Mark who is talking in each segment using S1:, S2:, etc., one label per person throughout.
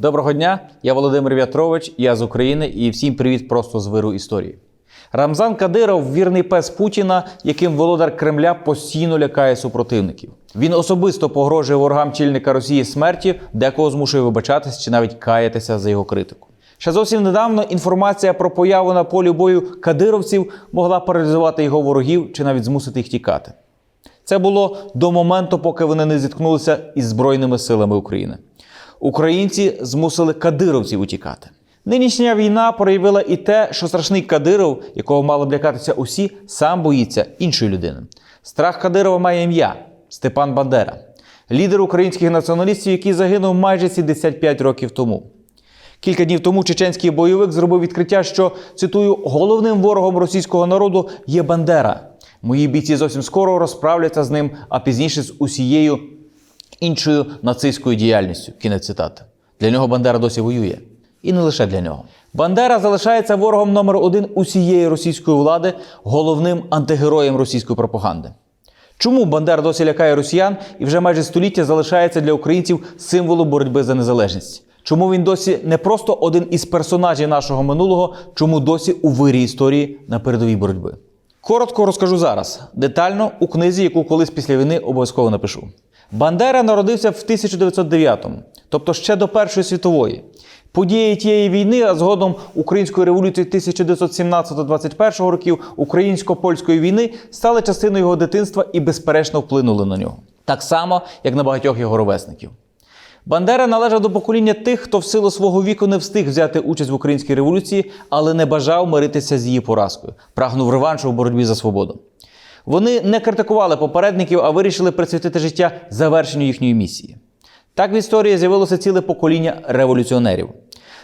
S1: Доброго дня, я Володимир В'ятрович, я з України і всім привіт просто з виру історії. Рамзан Кадиров вірний пес Путіна, яким володар Кремля постійно лякає супротивників. Він особисто погрожує ворогам чільника Росії смерті, декого змушує вибачатись чи навіть каятися за його критику. Ще зовсім недавно інформація про появу на полі бою кадировців могла паралізувати його ворогів чи навіть змусити їх тікати. Це було до моменту, поки вони не зіткнулися із Збройними силами України. Українці змусили кадировців утікати. Нинішня війна проявила і те, що страшний Кадиров, якого мали б лякатися усі, сам боїться іншої людини. Страх Кадирова має ім'я Степан Бандера, лідер українських націоналістів, який загинув майже 75 років тому. Кілька днів тому чеченський бойовик зробив відкриття, що цитую: головним ворогом російського народу є Бандера. Мої бійці зовсім скоро розправляться з ним, а пізніше з усією іншою нацистською діяльністю. Кінець цитати. Для нього Бандера досі воює. І не лише для нього. Бандера залишається ворогом номер один усієї російської влади, головним антигероєм російської пропаганди. Чому Бандера досі лякає росіян і вже майже століття залишається для українців символом боротьби за незалежність? Чому він досі не просто один із персонажів нашого минулого, чому досі у вирі історії на передовій боротьби? Коротко розкажу зараз, детально у книзі, яку колись після війни обов'язково напишу. Бандера народився в 1909-му, тобто ще до Першої світової. Події тієї війни, а згодом Української революції 1917-21 років, українсько-польської війни стали частиною його дитинства і безперечно вплинули на нього. Так само, як на багатьох його ровесників. Бандера належав до покоління тих, хто в силу свого віку не встиг взяти участь в українській революції, але не бажав миритися з її поразкою, прагнув реваншу в боротьбі за свободу. Вони не критикували попередників, а вирішили присвятити життя завершенню їхньої місії. Так в історії з'явилося ціле покоління революціонерів.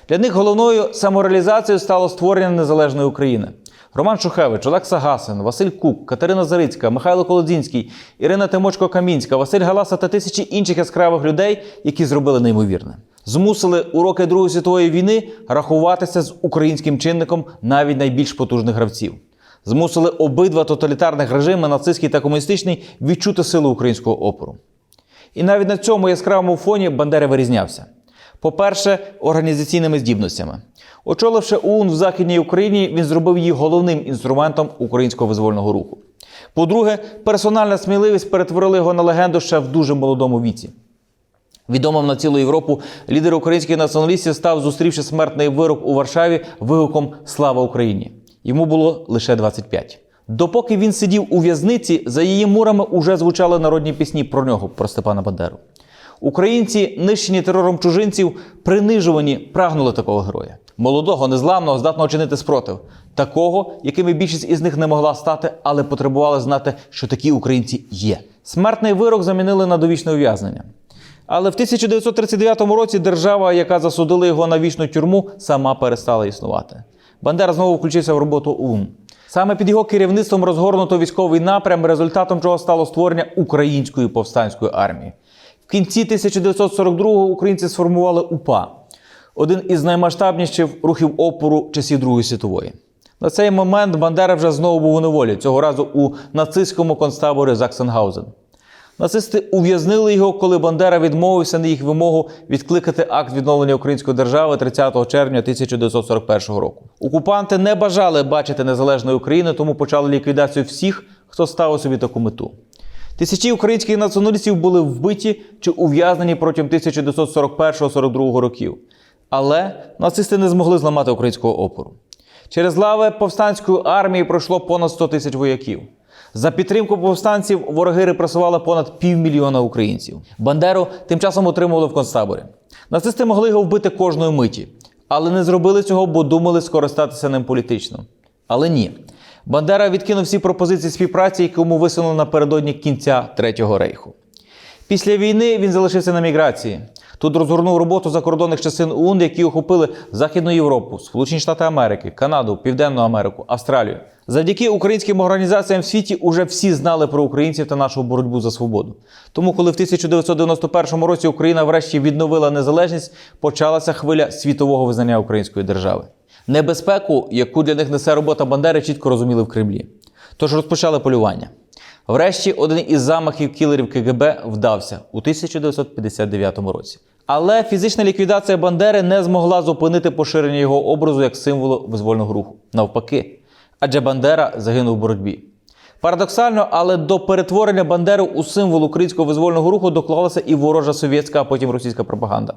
S1: Для них головною самореалізацією стало створення незалежної України. Роман Шухевич, Олег Сагасин, Василь Кук, Катерина Зарицька, Михайло Колодзінський, Ірина Тимочко Камінська, Василь Галаса та тисячі інших яскравих людей, які зробили неймовірне. Змусили уроки Другої світової війни рахуватися з українським чинником навіть найбільш потужних гравців. Змусили обидва тоталітарних режими, нацистський та комуністичний, відчути силу українського опору. І навіть на цьому яскравому фоні Бандера вирізнявся. По-перше, організаційними здібностями. Очоливши ОУН в Західній Україні, він зробив її головним інструментом українського визвольного руху. По-друге, персональна сміливість перетворила його на легенду ще в дуже молодому віці. Відомим на цілу Європу лідер українських націоналістів став, зустрівши смертний вирок у Варшаві, вигуком Слава Україні! Йому було лише 25. Допоки він сидів у в'язниці, за її мурами уже звучали народні пісні про нього, про Степана Бандеру. Українці, нищені терором чужинців, принижувані, прагнули такого героя. Молодого, незламного, здатного чинити спротив, такого, якими більшість із них не могла стати, але потребували знати, що такі українці є. Смертний вирок замінили на довічне ув'язнення. Але в 1939 році держава, яка засудила його на вічну тюрму, сама перестала існувати. Бандера знову включився в роботу ОУН. Саме під його керівництвом розгорнуто військовий напрям, результатом чого стало створення української повстанської армії. В кінці 1942-го українці сформували УПА, один із наймасштабніших рухів опору часів Другої світової. На цей момент Бандера вже знову був у неволі, цього разу у нацистському концтаборі Заксенгаузен. Нацисти ув'язнили його, коли Бандера відмовився на їх вимогу відкликати акт відновлення української держави 30 червня 1941 року. Окупанти не бажали бачити незалежної України, тому почали ліквідацію всіх, хто ставив собі таку мету. Тисячі українських націоналістів були вбиті чи ув'язнені протягом 1941-42 років. Але нацисти не змогли зламати українського опору. Через лави повстанської армії пройшло понад 100 тисяч вояків. За підтримку повстанців вороги репресували понад півмільйона українців. Бандеру тим часом утримували в концтаборі. Нацисти могли його вбити кожної миті, але не зробили цього, бо думали скористатися ним політично. Але ні. Бандера відкинув всі пропозиції співпраці, які йому висунули напередодні кінця Третього рейху. Після війни він залишився на міграції. Тут розгорнув роботу закордонних частин ОУН, які охопили Західну Європу, Сполучені Штати Америки, Канаду, Південну Америку, Австралію. Завдяки українським організаціям в світі уже всі знали про українців та нашу боротьбу за свободу. Тому, коли в 1991 році Україна врешті відновила незалежність, почалася хвиля світового визнання української держави. Небезпеку, яку для них несе робота Бандери, чітко розуміли в Кремлі. Тож розпочали полювання. Врешті один із замахів кілерів КГБ вдався у 1959 році. Але фізична ліквідація Бандери не змогла зупинити поширення його образу як символу визвольного руху. Навпаки, адже Бандера загинув у боротьбі. Парадоксально, але до перетворення Бандери у символ українського визвольного руху доклалася і ворожа совєтська, а потім російська пропаганда.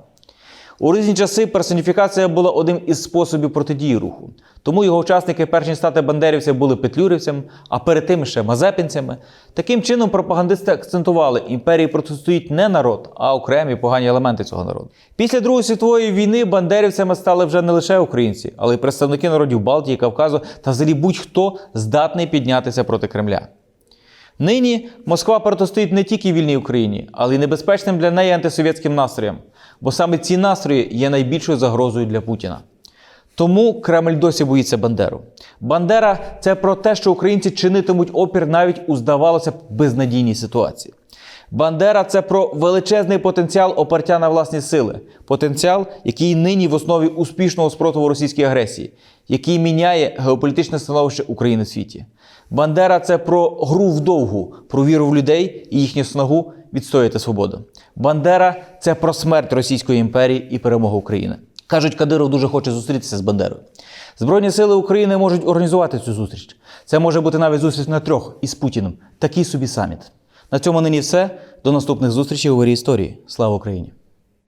S1: У різні часи персоніфікація була одним із способів протидії руху. Тому його учасники, перш ніж стати бандерівцями, були петлюрівцями, а перед тим ще мазепинцями. Таким чином, пропагандисти акцентували, імперії протистоїть не народ, а окремі погані елементи цього народу. Після Другої світової війни бандерівцями стали вже не лише українці, але й представники народів Балтії, Кавказу та взагалі будь-хто здатний піднятися проти Кремля. Нині Москва протистоїть не тільки вільній Україні, але й небезпечним для неї антисовєтським настроям, бо саме ці настрої є найбільшою загрозою для Путіна. Тому Кремль досі боїться Бандеру. Бандера це про те, що українці чинитимуть опір навіть у, здавалося б, безнадійній ситуації. Бандера це про величезний потенціал опертя на власні сили, потенціал, який нині в основі успішного спротиву російській агресії, який міняє геополітичне становище України в світі. Бандера це про гру вдовгу, про віру в людей і їхню снагу відстояти свободу. Бандера це про смерть Російської імперії і перемогу України. Кажуть, Кадиров дуже хоче зустрітися з Бандерою. Збройні сили України можуть організувати цю зустріч. Це може бути навіть зустріч на трьох із Путіним. Такий собі саміт. На цьому нині все. До наступних зустрічей у вирі історії. Слава Україні!